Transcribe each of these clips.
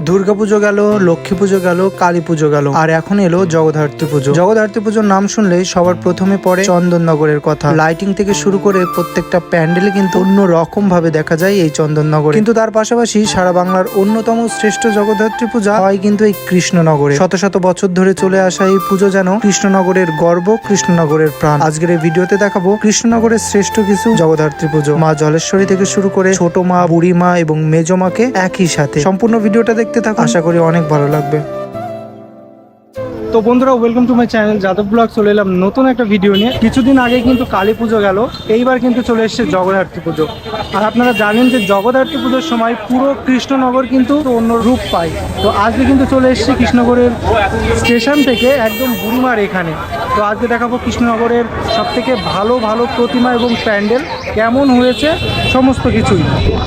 দুর্গাপুজো গেল, লক্ষ্মী পুজো গেল, কালী পুজো গেল, আর এখন এলো জগদ্ধাত্রী পুজো। জগদ্ধাত্রী পুজোর নাম শুনলে সবার প্রথমে পড়ে চন্দননগরের কথা। লাইটিং থেকে শুরু করে প্রত্যেকটা প্যান্ডেলে কিন্তু অন্য রকম ভাবে দেখা যায় এই চন্দননগর। কিন্তু তার পাশাপাশি সারা বাংলার অন্যতম শ্রেষ্ঠ জগদ্ধাত্রী পূজা হয় কিন্তু এই কৃষ্ণনগরে। শত শত বছর ধরে চলে আসা এই পুজো যেন কৃষ্ণনগরের গর্ব, কৃষ্ণনগরের প্রাণ। আজকের এই ভিডিওতে দেখাবো কৃষ্ণনগরের শ্রেষ্ঠ কিছু জগদ্ধাত্রী পুজো। মা জলেশ্বরী থেকে শুরু করে ছোট মা, বুড়ি মা এবং মেজ মাকে একই সাথে। সম্পূর্ণ ভিডিওটা দেখতে থাকুন। আশা করি অনেক ভালো লাগবে। তো বন্ধুরা welcome to my channel Yadav blog চলে এলাম নতুন একটা ভিডিও নিয়ে। কিছুদিন আগে কিন্তু কালী পুজো গেল এইবার কিন্তু চলে এসেছে জগদ্ধাত্রী পুজো। আর আপনারা জানেন যে জগদ্ধাত্রী পুজোর সময় পুরো কৃষ্ণনগর কিন্তু অন্য রূপ পায়। তো আজকে কিন্তু চলে এসেছে কৃষ্ণনগরের স্টেশন থেকে একদম বুড়িমার এখানে। তো আজকে দেখাবো কৃষ্ণনগরের সব থেকে ভালো ভালো প্রতিমা এবং প্যান্ডেল। কেমন হয়েছে? সমস্ত কিছুই।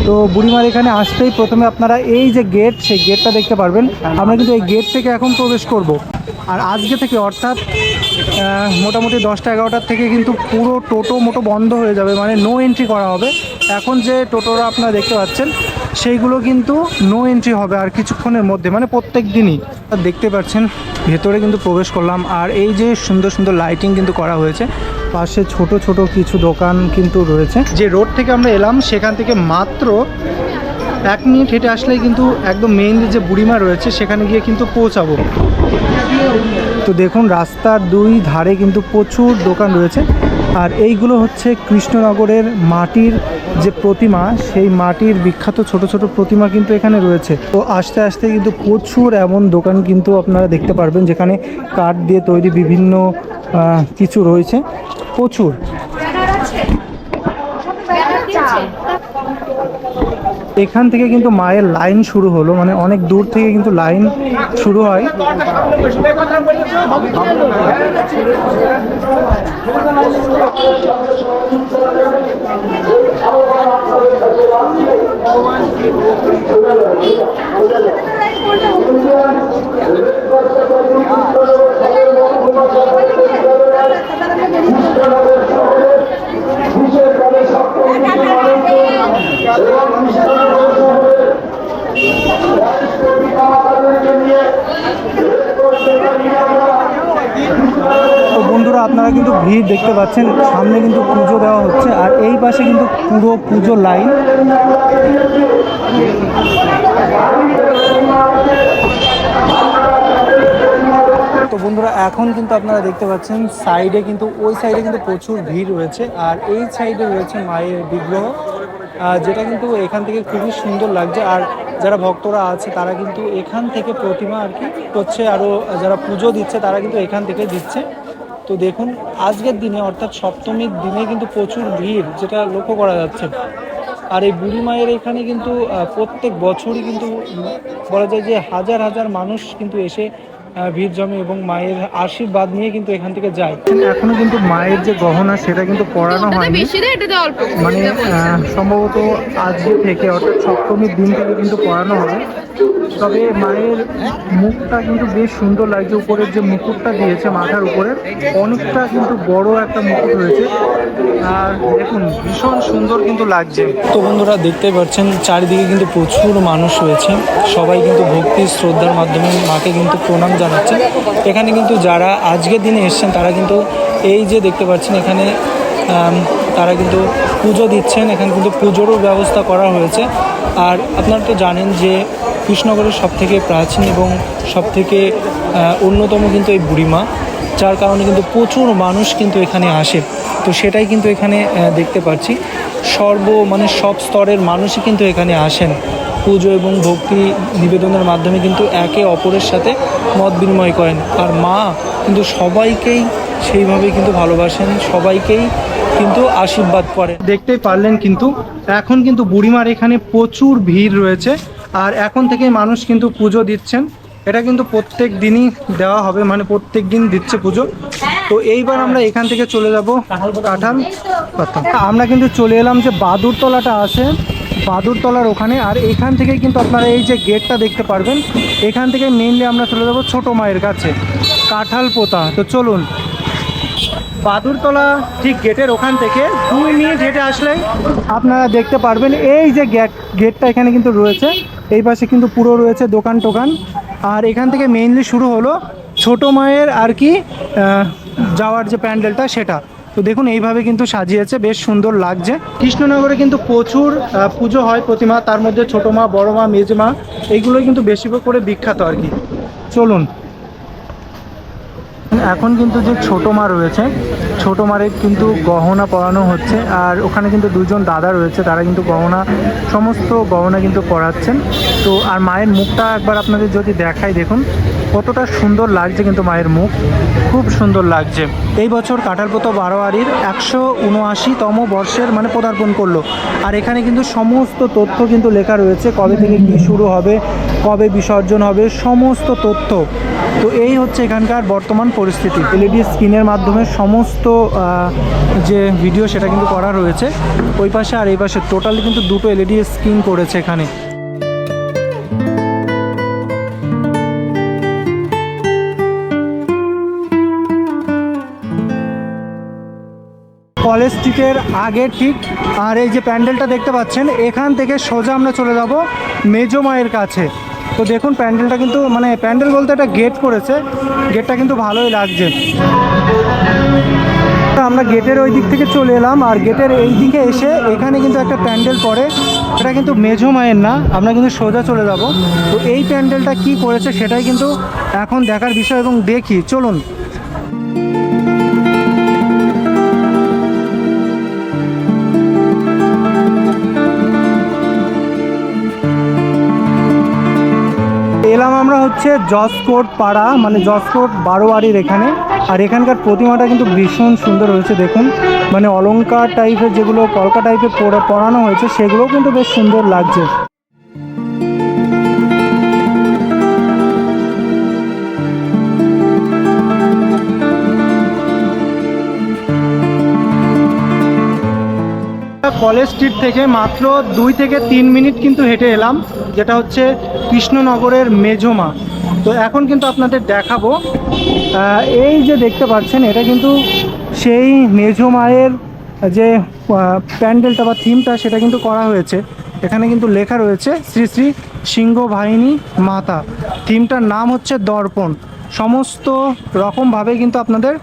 তো বুড়িমার এখানে আসতেই প্রথমে আপনারা এই যে গেট, সেই গেটটা দেখতে পারবেন। আমরা কিন্তু এই গেট থেকে এখন প্রবেশ করব। আর আজকে থেকে অর্থাৎ মোটামুটি দশটা এগারোটার থেকে কিন্তু পুরো টোটো মোটো বন্ধ হয়ে যাবে। মানে নো এন্ট্রি করা হবে। এখন যে টোটোরা আপনারা দেখতে পাচ্ছেন সেইগুলো কিন্তু নো এন্ট্রি হবে আর কিছুক্ষণের মধ্যে মানে প্রত্যেক দিনই। দেখতে পাচ্ছেন, ভেতরে কিন্তু প্রবেশ করলাম। আর এই যে সুন্দর সুন্দর লাইটিং কিন্তু করা হয়েছে, পাশে ছোট ছোট কিছু দোকান কিন্তু রয়েছে। যে রোড থেকে আমরা এলাম, সেখান থেকে মাত্র এক মিনিট হেঁটে আসলেই কিন্তু একদম মেইনলি যে বুড়িমা রয়েছে, সেখানে গিয়ে কিন্তু পৌঁছাবো। তো দেখুন, রাস্তার দুই ধারে কিন্তু প্রচুর দোকান রয়েছে। আর এইগুলো হচ্ছে কৃষ্ণনগরের মাটির যে প্রতিমা, সেই মাটির বিখ্যাত ছোট ছোট প্রতিমা কিন্তু এখানে রয়েছে। তো আস্তে আস্তে কিন্তু প্রচুর এমন দোকান কিন্তু আপনারা দেখতে পারবেন, যেখানে কাঠ দিয়ে তৈরি বিভিন্ন কিছু রয়েছে। প্রচুর। এখান থেকে কিন্তু মায়ের লাইন শুরু হলো মানে অনেক দূর থেকে কিন্তু লাইন শুরু হয় তো বন্ধুরা আপনারা কিন্তু ভিড় দেখতে পাচ্ছেন, সামনে কিন্তু পুজো দেওয়া হচ্ছে আর এই পাশে কিন্তু পুরো পুজো লাইন। তো বন্ধুরা, এখন কিন্তু আপনারা দেখতে পাচ্ছেন, সাইডে কিন্তু, ওই সাইডে কিন্তু প্রচুর ভিড় রয়েছে আর এই সাইডে রয়েছে মায়ের বিগ্রহ যেটা কিন্তু এখান থেকে খুবই সুন্দর লাগছে আর যারা ভক্তরা আছে, তারা কিন্তু এখান থেকে প্রতিমা আর কি করছে আরও যারা পুজো দিচ্ছে, তারা কিন্তু এখান থেকে দিচ্ছে। তো দেখুন আজকের দিনে অর্থাৎ সপ্তমীর দিনে কিন্তু প্রচুর ভিড় যেটা লক্ষ্য করা যাচ্ছে। আর এই বুড়ি মায়ের এখানে কিন্তু প্রত্যেক বছরই কিন্তু বলা যায় যে হাজার হাজার মানুষ কিন্তু এসে ভিড় জমে এবং মায়ের আশীর্বাদ নিয়ে কিন্তু এখান থেকে যায়। এখনও কিন্তু মায়ের যে গহনা সেটা কিন্তু পরানো হয়নি। মানে সম্ভবত আজকে থেকে অর্থাৎ সপ্তমীর দিন থেকে কিন্তু পড়ানো হবে তবে মায়ের মুখটা কিন্তু বেশ সুন্দর লাগছে। উপরের যে মুকুটটা দিয়েছে মাথার উপরে, অনেকটা কিন্তু বড় একটা মুকুট হয়েছে। আর দেখুন, ভীষণ সুন্দর কিন্তু লাগছে। তো বন্ধুরা দেখতে পাচ্ছেন, চারিদিকে কিন্তু প্রচুর মানুষ রয়েছে। সবাই কিন্তু ভক্তি শ্রদ্ধার মাধ্যমে মাকে কিন্তু প্রণাম জানাচ্ছে। এখানে কিন্তু যারা আজকের দিনে এসছেন, তারা কিন্তু এই যে দেখতে পাচ্ছেন, এখানে তারা কিন্তু পুজো দিচ্ছেন। এখানে কিন্তু পুজোরও ব্যবস্থা করা হয়েছে। আর আপনারা তো জানেন যে কৃষ্ণনগরের সব থেকে প্রাচীন এবং সব থেকে অন্যতম কিন্তু এই বুড়িমা, যার কারণে কিন্তু প্রচুর মানুষ কিন্তু এখানে আসে। তো সেটাই কিন্তু এখানে দেখতে পাচ্ছি। সর্ব মানে সব স্তরের মানুষই কিন্তু এখানে আসেন। পুজো এবং ভক্তি নিবেদনের মাধ্যমে কিন্তু একে অপরের সাথে মত বিনিময় করেন। আর মা কিন্তু সবাইকেই সেইভাবে কিন্তু ভালোবাসেন, সবাইকেই কিন্তু আশীর্বাদ করেন দেখতেই পারলেন কিন্তু এখন কিন্তু বুড়িমার এখানে প্রচুর ভিড় রয়েছে। আর এখন থেকে মানুষ কিন্তু পুজো দিচ্ছেন। এটা কিন্তু প্রত্যেক দিনই দেওয়া হবে মানে প্রত্যেক দিন দিচ্ছে পুজো। তো এইবার আমরা এখান থেকে চলে যাব কাঁঠাল আমরা কিন্তু চলে এলাম যে বাদুরতলাটা আছে, বাদুরতলার ওখানে। আর এখান থেকে কিন্তু আপনারা এই যে গেটটা দেখতে পারবেন, এখান থেকে মেইনলি আমরা চলে যাব ছোট মায়ের কাছে, কাঁঠাল পোতা। তো চলুন বাদুরতলা ঠিক গেটের ওখান থেকে দুই মিনিট হেঁটে আসলে আপনারা দেখতে পারবেন, এই যে গেট, গেটটা এখানে কিন্তু রয়েছে। এই পাশে কিন্তু পুরো রয়েছে দোকান টোকান। আর এখান থেকে মেইনলি শুরু হলো ছোট মায়ের আর কি যাওয়ার যে প্যান্ডেলটা সেটা। তো দেখুন, এইভাবে কিন্তু সাজিয়েছে, বেশ সুন্দর লাগছে। কৃষ্ণনগরে কিন্তু প্রচুর পুজো হয় প্রতিমা, তার মধ্যে ছোট মা, বড় মা, মেজ মা, এইগুলোই কিন্তু বেশি করে বিখ্যাত আর কি। চলুন এখন কিন্তু যে ছোট মা রয়েছে, ছোট মারের কিন্তু গহনা পরানো হচ্ছে আর ওখানে কিন্তু দুজন দাদা রয়েছে, তারা কিন্তু গহনা, সমস্ত গহনা কিন্তু পরাচ্ছেন। তো আর মায়ের মুখটা একবার আপনাদের যদি দেখাই দেখুন কতটা সুন্দর লাগছে কিন্তু মায়ের মুখ। খুব সুন্দর লাগছে। এই বছর কাঁঠালপোতো বারোয়ারির একশো উনআশিতম বর্ষের মানে পদার্পণ করল। আর এখানে কিন্তু সমস্ত তথ্য কিন্তু লেখা রয়েছে, কবে থেকে কী শুরু হবে, কবে বিসর্জন হবে, সমস্ত তথ্য। তো এই হচ্ছে এখানকার বর্তমান পরিস্থিতি। এলইডি স্ক্রিনের মাধ্যমে সমস্ত যে ভিডিও সেটা কিন্তু করা রয়েছে। ওই পাশে আর এই পাশে টোটালি কিন্তু দুটো এলইডি স্ক্রিন করেছে এখানে। কলেজ স্ট্রিটের আগে ঠিক, আর এই যে প্যান্ডেলটা দেখতে পাচ্ছেন, এখান থেকে সোজা আমরা চলে যাব মেজো মায়ের কাছে। তো দেখুন, প্যান্ডেলটা কিন্তু মানে প্যান্ডেল বলতে একটা গেট করেছে গেটটা কিন্তু ভালোই লাগছে। আমরা গেটের ওই দিক থেকে চলে এলাম, আর গেটের এই দিকে এসে এখানে কিন্তু একটা প্যান্ডেল পড়ে এটা কিন্তু মেঝো মায়ের না, আমরা কিন্তু সোজা চলে যাব। তো এই প্যান্ডেলটা কি করেছে সেটাই কিন্তু এখন দেখার বিষয় এবং দেখি। চলুন। এলাম আমরা হচ্ছে জসকোট পাড়া মানে জসকোট বারোয়ারির এখানে। আর এখানকার প্রতিমাটা কিন্তু ভীষণ সুন্দর হয়েছে, দেখুন। মানে অলঙ্কার টাইপের যেগুলো কলকা টাইপের পড়ে, পরানো হয়েছে, সেগুলোও কিন্তু বেশ সুন্দর লাগছে। কলেজ স্ট্রিট থেকে মাত্র দুই থেকে তিন মিনিট কিন্তু হেঁটে এলাম, যেটা হচ্ছে কৃষ্ণনগরের মেজমা তো এখন কিন্তু আপনাদের দেখাবো। এই যে দেখতে পাচ্ছেন, এটা কিন্তু সেই মেজো মায়ের যে প্যান্ডেলটা বা থিমটা, সেটা কিন্তু করা হয়েছে। এখানে কিন্তু লেখা রয়েছে, শ্রী শ্রী সিংহ বাহিনী মাতা। থিমটার নাম হচ্ছে দর্পণ। সমস্ত রকমভাবে কিন্তু আপনাদের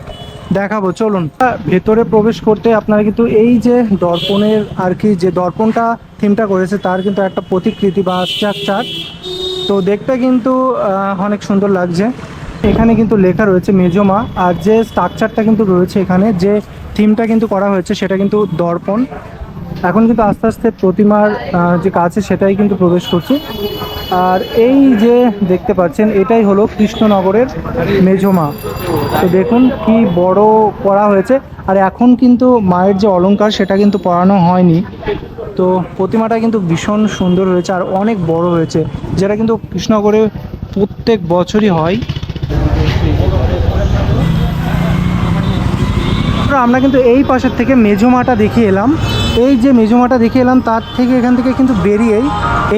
দেখাবো। চলুন ভেতরে প্রবেশ করতে আপনারা কিন্তু এই যে দর্পণের আর কি যে দর্পণটা থিমটা করেছে, তার কিন্তু একটা প্রতিকৃতি বা স্ট্রাকচার তো দেখতে কিন্তু অনেক সুন্দর লাগছে। এখানে কিন্তু লেখা রয়েছে মেজমা, আর যে স্ট্রাকচারটা কিন্তু রয়েছে এখানে, যে থিমটা কিন্তু করা হয়েছে, সেটা কিন্তু দর্পণ। এখন কিন্তু আস্তে আস্তে প্রতিমার যে কাছে সেটাই কিন্তু প্রবেশ করছে। আর এই যে দেখতে পাচ্ছেন, এটাই হলো কৃষ্ণনগরের মেজমা তো দেখুন কি বড় করা হয়েছে। আর এখন কিন্তু মায়ের যে অলঙ্কার সেটা কিন্তু পরানো হয়নি। তো প্রতিমাটা কিন্তু ভীষণ সুন্দর হয়েছে আর অনেক বড় হয়েছে, যেটা কিন্তু কৃষ্ণনগরে প্রত্যেক বছরই হয়। আমরা কিন্তু এই পাশের থেকে মেজোমাটা দেখে এলাম। এই যে মেজোমাটা দেখে এলাম, তার থেকে এখান থেকে কিন্তু বেরিয়েই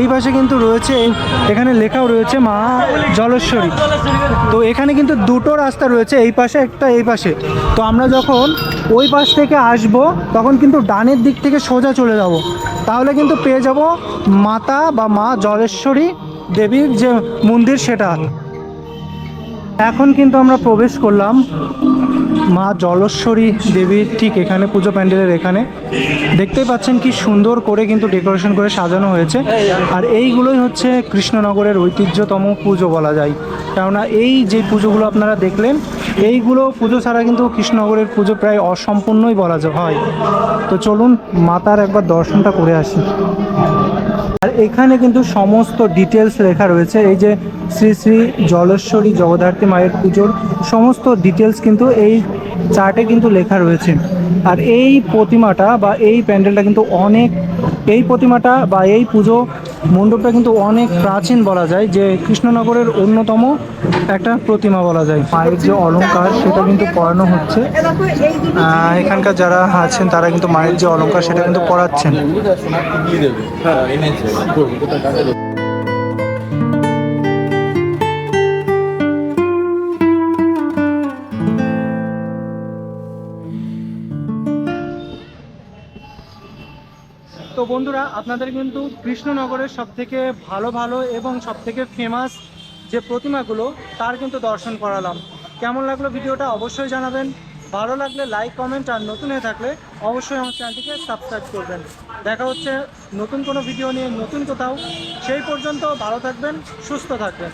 এই পাশে কিন্তু রয়েছে, এখানে লেখাও রয়েছে মা জলেশ্বরী। তো এখানে কিন্তু দুটো রাস্তা রয়েছে, এই পাশে একটা, এই পাশে। তো আমরা যখন ওই পাশ থেকে আসব, তখন কিন্তু ডানের দিক থেকে সোজা চলে যাব। তাহলে কিন্তু পেয়ে যাব মাতা বা মা জলেশ্বরী দেবীর যে মন্দির সেটা। এখন কিন্তু আমরা প্রবেশ করলাম মা জলেশ্বরী দেবীর ঠিক এখানে পুজো প্যান্ডেলের এখানে। দেখতেই পাচ্ছেন কি সুন্দর করে কিন্তু ডেকোরেশন করে সাজানো হয়েছে। আর এইগুলোই হচ্ছে কৃষ্ণনগরের ঐতিহ্যতম পুজো বলা যায়। কেননা এই যে পুজোগুলো আপনারা দেখলেন, এইগুলো পুজো ছাড়া কিন্তু কৃষ্ণনগরের পুজো প্রায় অসম্পূর্ণই বলা যায়, হয়। তো চলুন মাতার একবার দর্শনটা করে আসি। আর এখানে কিন্তু সমস্ত ডিটেলস লেখা রয়েছে। এই যে শ্রী শ্রী জলেশ্বরী জগদ্ধাত্রী মায়ের পুজোর সমস্ত ডিটেলস কিন্তু এই চার্টে কিন্তু লেখা রয়েছে। আর এই প্রতিমাটা বা এই প্যান্ডেলটা কিন্তু অনেক, এই প্রতিমাটা বা এই পুজো মণ্ডপটা কিন্তু অনেক প্রাচীন বলা যায়, যে কৃষ্ণনগরের অন্যতম একটা প্রতিমা বলা যায়। মায়ের যে অলংকার সেটা কিন্তু পরানো হচ্ছে। এখানকার যারা আছেন, তারা কিন্তু মায়ের যে অলংকার সেটা কিন্তু পরাচ্ছেন। বন্ধুরা, আপনাদের কিন্তু কৃষ্ণনগরের সব থেকে ভালো ভালো এবং সব থেকে ফেমাস যে প্রতিমাগুলো, তার কিন্তু দর্শন করালাম। কেমন লাগল ভিডিওটা অবশ্যই জানাবেন। ভালো লাগলে লাইক কমেন্ট আর নতুন হয়ে থাকলে অবশ্যই আমার চ্যানেলটিকে সাবস্ক্রাইব করবেন। দেখা হচ্ছে নতুন কোনো ভিডিও নিয়ে নতুন কোথাও। সেই পর্যন্ত ভালো থাকবেন, সুস্থ থাকবেন।